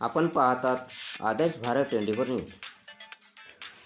आपण पाहतात Adarsh Bharat twenty four news.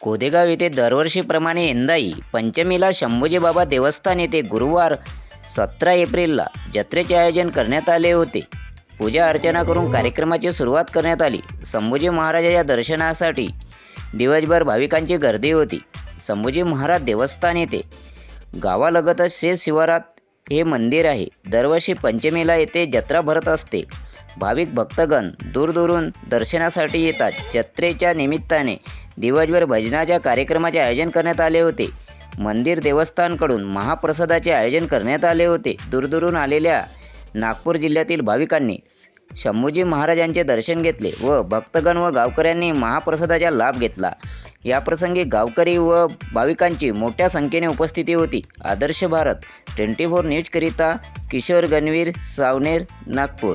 Kodegaon येथे दरवर्षीप्रमाणे यंदाही पंचमीला शंभूजी बाबा देवस्थान येथे गुरुवार सतरा एप्रिलला जत्रेचे आयोजन करण्यात आले होते. पूजा अर्चना करून कार्यक्रमाची सुरुवात करण्यात आली. संभूजी महाराजाच्या दर्शनासाठी दिवसभर भाविकांची गर्दी होती. संभूजी महाराज देवस्थान येथे गावालगतच शेत शिवारात हे मंदिर आहे. दरवर्षी पंचमीला येथे जत्रा भरत असते. भाविक भक्तगण दूरदूरून दर्शनासाठी येतात. जत्रेच्या निमित्ताने दिवसभर भजनाच्या कार्यक्रमाचे आयोजन करण्यात आले होते. मंदिर देवस्थानकडून महाप्रसादाचे आयोजन करण्यात आले होते. दूरदूरून आलेल्या नागपूर जिल्ह्यातील भाविकांनी शंभूजी महाराजांचे दर्शन घेतले व भक्तगण व गावकऱ्यांनी महाप्रसादाचा लाभ घेतला. याप्रसंगी गावकरी व भाविकांची मोठ्या संख्येने उपस्थिती होती. आदर्श भारत ट्वेंटी फोर न्यूजकरिता किशोर गणवीर सावनेर नागपूर.